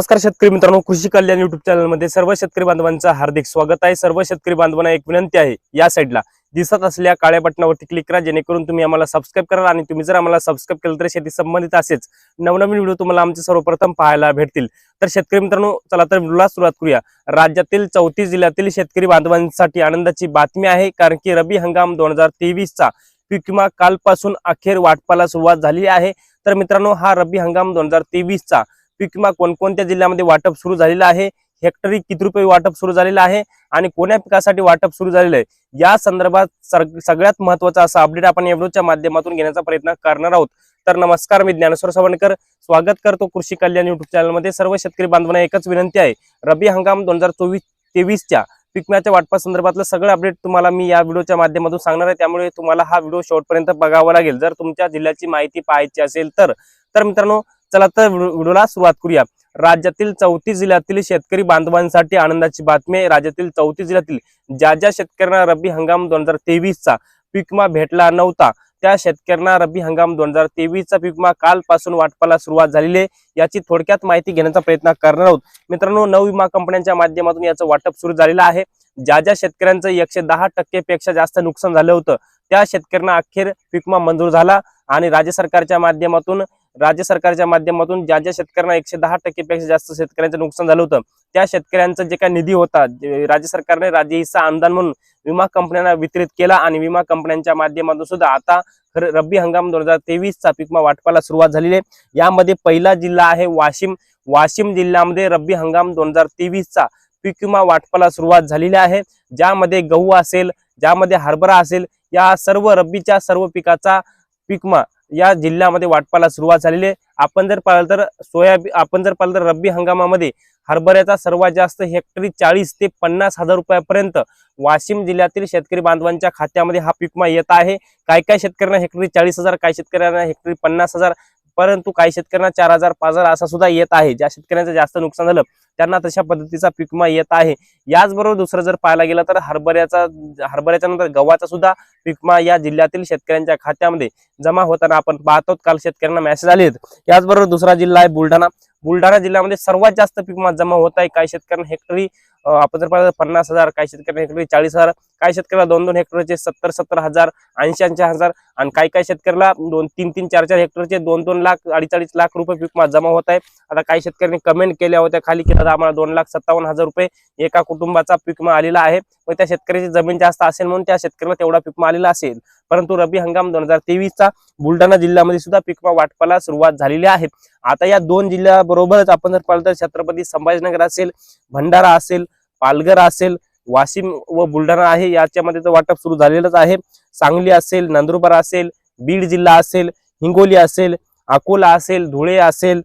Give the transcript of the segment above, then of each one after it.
नमस्कार शेतकरी मित्रांनो कृषी कल्याण युट्यूब चॅनलमध्ये सर्व शेतकरी बांधवांचं हार्दिक स्वागत आहे. सर्व शेतकरी बांधवांना एक विनंती आहे या साईडला दिसत असलेल्या काळ्या बटनावरती क्लिक करा जेणेकरून तुम्ही आम्हाला सबस्क्राईब करा आणि तुम्ही जर आम्हाला सबस्क्राईब केलं तर शेती संबंधित असेच नवनवीन व्हिडिओ तुम्हाला आमचे सर्वप्रथम पाहायला भेटतील. तर शेतकरी मित्रांनो चला तर व्हिडिओला सुरुवात करूया. राज्यातील चौतीस जिल्ह्यातील शेतकरी बांधवांसाठी आनंदाची बातमी आहे कारण की रबी हंगाम दोन हजार तेवीसचा पीक विमा कालपासून अखेर वाटपाला सुरुवात झाली आहे. तर मित्रांनो हा रब्बी हंगाम दोन हजार तेवीसचा पीक विमा कोणकोणत्या जिल्ह्यामध्ये वाटप सुरू झालेलं आहे? हेक्टरी किती रुपये वाटप सुरू झालेलं आहे? आणि कोण्या पिकासाठी वाटप सुरू झालेलं आहे? या संदर्भात सगळ्यात महत्त्वाचा असा अपडेट आपण या माध्यमातून घेण्याचा प्रयत्न करणार आहोत. तर नमस्कार मी ज्ञानेश्वर सावणकर. स्वागत करतो कृषी कल्याण युट्यूब चॅनलमध्ये सर्व शेतकरी बांधवांना एकच विनंती आहे. रब्बी हंगाम दोन हजार चोवीस तेवीसच्या पिकम्याच्या वाटपा संदर्भातलं सगळं अपडेट तुम्हाला मी या व्हिडिओच्या माध्यमातून सांगणार आहे. त्यामुळे तुम्हाला हा व्हिडिओ शेवटपर्यंत बघावा लागेल. जर तुमच्या जिल्ह्याची माहिती पाहायची असेल तर तर मित्रांनो चला तर व्हिडिओला सुरुवात करूया. राज्यातील चौतीस जिल्ह्यातील शेतकरी बांधवांसाठी आनंदाची बातमी आहे. राज्यातील चौतीस जिल्ह्यातील ज्या ज्या शेतकऱ्यांना रब्बी हंगाम दोन हजार तेवीसचा पीकमा भेटला नव्हता त्या शेतकऱ्यांना रब्बी हंगाम दोन हजार तेवीसचा पीकमा कालपासून वाटपाला सुरुवात झालेली आहे. याची थोडक्यात माहिती घेण्याचा प्रयत्न करणार आहोत. मित्रांनो नऊ विमा कंपन्यांच्या माध्यमातून याचं वाटप सुरू झालेलं आहे. ज्या ज्या शेतकऱ्यांचं एकशे दहा टक्केपेक्षा जास्त नुकसान झालं होतं त्या शेतकऱ्यांना अखेर पिकमा मंजूर झाला आणि राज्य सरकारच्या माध्यमातून राज्य सरकारच्या माध्यमातून ज्या ज्या शेतकऱ्यांना एकशे दहा टक्केपेक्षा जास्त शेतकऱ्यांचं नुकसान झालं होतं त्या शेतकऱ्यांचा जे काही निधी होता राज्य सरकारने राज्य हिस्सा अनुदान म्हणून विमा कंपन्यांना वितरित केला आणि विमा कंपन्यांच्या माध्यमातून सुद्धा आता खरं रब्बी हंगाम दोन हजार तेवीसचा पीकमा वाटपाला सुरुवात झालेली आहे. यामध्ये पहिला जिल्हा आहे वाशिम. वाशिम जिल्ह्यामध्ये रब्बी हंगाम दोन हजार तेवीसचा पीक विमा वाटपाला सुरुवात झालेली आहे. ज्यामध्ये गहू असेल ज्यामध्ये हरभरा असेल या सर्व रब्बीच्या सर्व पिकाचा पीकमा या जिल्ह्यामध्ये वाटपाला सुरुवात झालेली आहे. आपण जर पाहिलं तर सोयाबीन आपण जर पाहिलं तर रब्बी हंगामामध्ये हरभऱ्याचा सर्वात जास्त हेक्टरी चाळीस ते पन्नास हजार रुपयापर्यंत वाशिम जिल्ह्यातील शेतकरी बांधवांच्या खात्यामध्ये हा पीकमा येत आहे. काय काय शेतकऱ्यांना हेक्टरी चाळीस हजार काय शेतकऱ्यांना हेक्टरी पन्नास हजार परंतु काही शेतकऱ्यांना चार हजार पाच हजार असा सुद्धा येत आहे. ज्या शेतकऱ्यांचं जास्त नुकसान झालं त्यांना तशा पद्धतीचा पीकमा येत आहे. याचबरोबर दुसरं जर पाहायला गेलं तर हरभऱ्याचा हरभऱ्याच्या नंतर गव्हाचा सुद्धा पीकमा या जिल्ह्यातील शेतकऱ्यांच्या खात्यामध्ये जमा होताना आपण पाहतो. काल शेतकऱ्यांना मेसेज आले याचबरोबर दुसरा जिल्हा आहे बुलढाणा. बुलढाणा जिल्ह्यामध्ये सर्वात जास्त पीकमा जमा होत आहे. काही शेतकऱ्यांना हेक्टरी आपण जर पाहिलं पन्नास हजार काही शेतकऱ्यांकडे चाळीस हजार काही शेतकऱ्याला दोन दोन हेक्टरचे सत्तर सत्तर हजार ऐंशी ऐंशी हजार आणि काही काही शेतकऱ्याला दोन तीन तीन चार चार हेक्टरचे दोन दोन लाख अडीच अडीच लाख रुपये पीक जमा होत आहे. आता काही शेतकऱ्यांनी कमेंट केल्या होत्या खाली की दादा आम्हाला दोन लाख सत्तावन्न हजार रुपये एका कुटुंबाचा पीक आलेला आहे. मग त्या शेतकऱ्याची जमीन जास्त असेल म्हणून त्या शेतकऱ्याला तेवढा पीक आलेला असेल. परंतु रब्बी हंगाम दोन हजार तेवीसचा बुलढाणा जिल्ह्यामध्ये सुद्धा पीकमा वाटपाला सुरुवात झालेली आहे. आता या दोन जिल्ह्याबरोबरच आपण जर पाहिलं तर छत्रपती संभाजीनगर असेल भंडारा असेल पालघर असेल वाशिम व बुलढाणा आहे याच्यामध्ये तर वाटप सुरू झालेलंच आहे. सांगली असेल नंदुरबार असेल बीड जिल्हा असेल हिंगोली असेल अकोला असेल धुळे असेल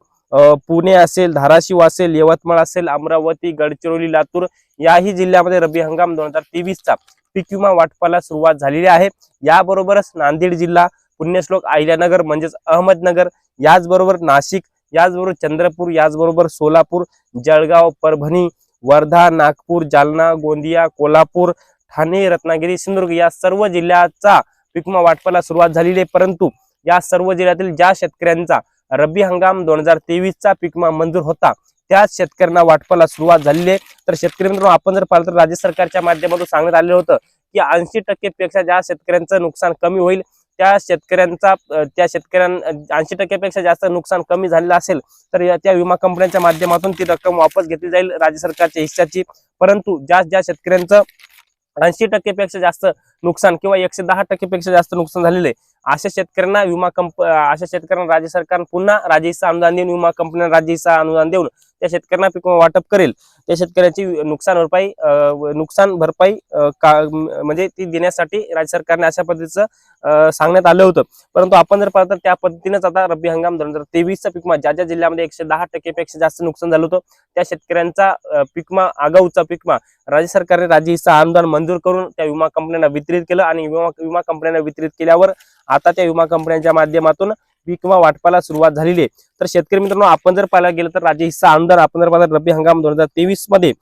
पुणे असेल धाराशिव असेल यवतमाळ असेल अमरावती गडचिरोली लातूर याही जिल्ह्यामध्ये रब्बी हंगाम दोन हजार तेवीसचा पीक विमा वाटपाला सुरुवात झालेली आहे. याबरोबरच नांदेड जिल्हा पुण्यश्लोक अहिल्यानगर म्हणजेच अहमदनगर याचबरोबर नाशिक याचबरोबर चंद्रपूर याचबरोबर सोलापूर जळगाव परभणी वर्धा नागपूर जालना गोंदिया कोल्हापूर ठाणे रत्नागिरी सिंधुदुर्ग या सर्व जिल्ह्याचा पिकमा वाटपाला सुरुवात झालेली आहे. परंतु या सर्व जिल्ह्यातील ज्या शेतकऱ्यांचा रब्बी हंगाम दोन हजार तेवीसचा पिकमा मंजूर होता त्याच शेतकऱ्यांना वाटपाला सुरुवात झालेली आहे. तर शेतकरी मित्रांनो आपण जर पाहिलं तर राज्य सरकारच्या माध्यमातून सांगण्यात आलेलं होतं की ऐंशी टक्केपेक्षा ज्या शेतकऱ्यांचं नुकसान कमी होईल. त्या शेतकऱ्यांचा त्या शेतकऱ्यां ऐंशी टक्केपेक्षा जास्त नुकसान कमी झालेलं असेल तर त्या विमा कंपन्यांच्या माध्यमातून ती रक्कम वापस घेतली जाईल राज्य सरकारच्या हिश्श्याची. परंतु ज्या ज्या शेतकऱ्यांचं ऐंशी टक्केपेक्षा जास्त नुकसान किंवा एकशे दहा टक्केपेक्षा जास्त नुकसान झालेलं आहे अशा शेतकऱ्यांना विमा कंप अशा शेतकऱ्यांना राज्य सरकार पुन्हा राज्य हिस्सा अनुदान देऊन विमा कंपन्यांना राज्य हिस्सा अनुदान देऊन त्या शेतकऱ्यांना पीक वाटप करेल. त्या शेतकऱ्याची नुकसान भरपाई नुकसान भरपाई म्हणजे ती देण्यासाठी राज्य सरकारने अशा पद्धतीचं सांगण्यात आलं होतं. परंतु आपण जर पाहतो तर त्या पद्धतीनेच आता रब्बी हंगाम दोन हजार तेवीसचा पीकमा ज्या ज्या जिल्ह्यामध्ये एकशे दहा टक्केपेक्षा जास्त नुकसान झालं होतं त्या शेतकऱ्यांचा पीकमा आगाऊचा पीकमा राज्य सरकारने राज्य हिस्सा अनुदान मंजूर करून त्या विमा कंपन्यांना वितरित केलं आणि विमा विमा कंपन्यांना वितरित केल्यावर आता त्या विमा कंपन्यांच्या माध्यमातून पीक विमा वाटपाला सुरुवात झालेली आहे. तर शेतकरी मित्रांनो आपण जर पाहायला गेलं तर राज्य हिस्सा आमदार आपण जर पाहिला रब्बी हंगाम दोन हजार तेवीसमध्ये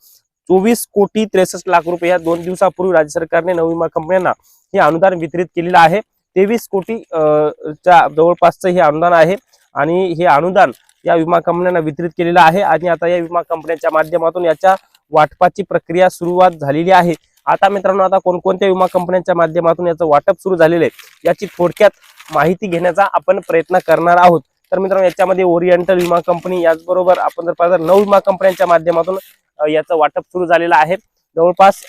चोवीस कोटी त्रेसष्ट लाख रुपये या दोन दिवसापूर्वी राज्य सरकारने नवविमा कंपन्यांना हे अनुदान वितरित केलेलं आहे. तेवीस कोटी च्या जवळपासचं हे अनुदान आहे आणि हे अनुदान या विमा कंपन्यांना वितरित केलेलं आहे आणि आता या विमा कंपन्यांच्या माध्यमातून याच्या वाटपाची प्रक्रिया सुरुवात झालेली आहे. आता मित्रांनो आता कोणकोणत्या विमा कंपन्यांच्या माध्यमातून याचं वाटप सुरू झालेलं आहे याची थोडक्यात माहिती घेण्याचा आपण प्रयत्न करणार आहोत. तर मित्रांनो याच्यामध्ये ओरिएंटल विमा कंपनी याचबरोबर आपण जर पाहिलं नऊ विमा कंपन्यांच्या माध्यमातून याचं वाटप सुरू झालेलं आहे. जवळपास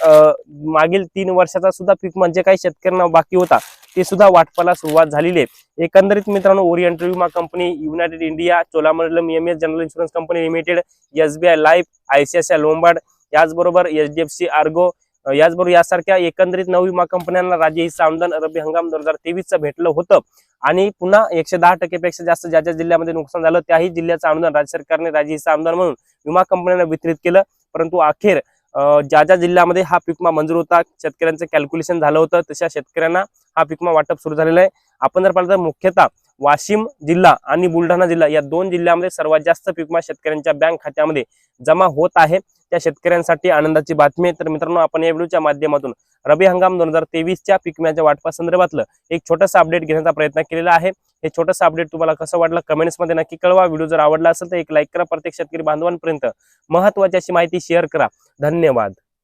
मागील तीन वर्षाचा सुद्धा पीक म्हणजे काही शेतकऱ्यांना बाकी होता ते सुद्धा वाटपाला सुरुवात झालेली आहे. एकंदरीत मित्रांनो ओरिएंटल विमा company United India Cholamandalam M S general insurance company limited SBI life ICICI Lombard याचबरोबर एचडीएफसी आर्गो याचबरोबर यासारख्या एकंदरीत नऊ विमा कंपन्यांना राज्य हिस्सा अनुदान रब्बी हंगाम दोन हजार तेवीसचं भेटलं होतं. आणि पुन्हा एकशे दहा टक्केपेक्षा जास्त ज्या ज्या जिल्ह्यामध्ये नुकसान झालं त्याही जिल्ह्याचं अनुदान राज्य सरकारने राज्य हिस्सा अनुदान म्हणून विमा कंपन्यांना वितरित केलं. परंतु अखेर ज्या ज्या जिल्ह्यामध्ये हा पीकमा मंजूर होता शेतकऱ्यांचं कॅल्क्युलेशन झालं होतं तशा शेतकऱ्यांना हा पीकमा वाटप सुरू झालेलं आहे. आपण जर पाहिलं तर मुख्यतः वाशिम जिल्हा आणि बुलढाणा जिल्हा या दोन जिल्ह्यामध्ये सर्वात जास्त पीकमा शेतकऱ्यांच्या बँक खात्यामध्ये जमा होत आहे. त्या शेतकऱ्यांसाठी आनंदाची बातमी आहे. तर मित्रांनो आपण या व्हिडिओच्या माध्यमातून रबी हंगाम दोन हजार तेवीसच्या वाटपा वाटपासंदर्भातलं एक छोटंसं अपडेट घेण्याचा प्रयत्न केलेला आहे. हे छोटंसं अपडेट तुम्हाला कसं वाटलं कमेंट्समध्ये नक्की कळवा. व्हिडिओ जर आवडला असेल तर एक लाईक करा. प्रत्येक शेतकरी बांधवांपर्यंत महत्वाची अशी माहिती शेअर करा. धन्यवाद.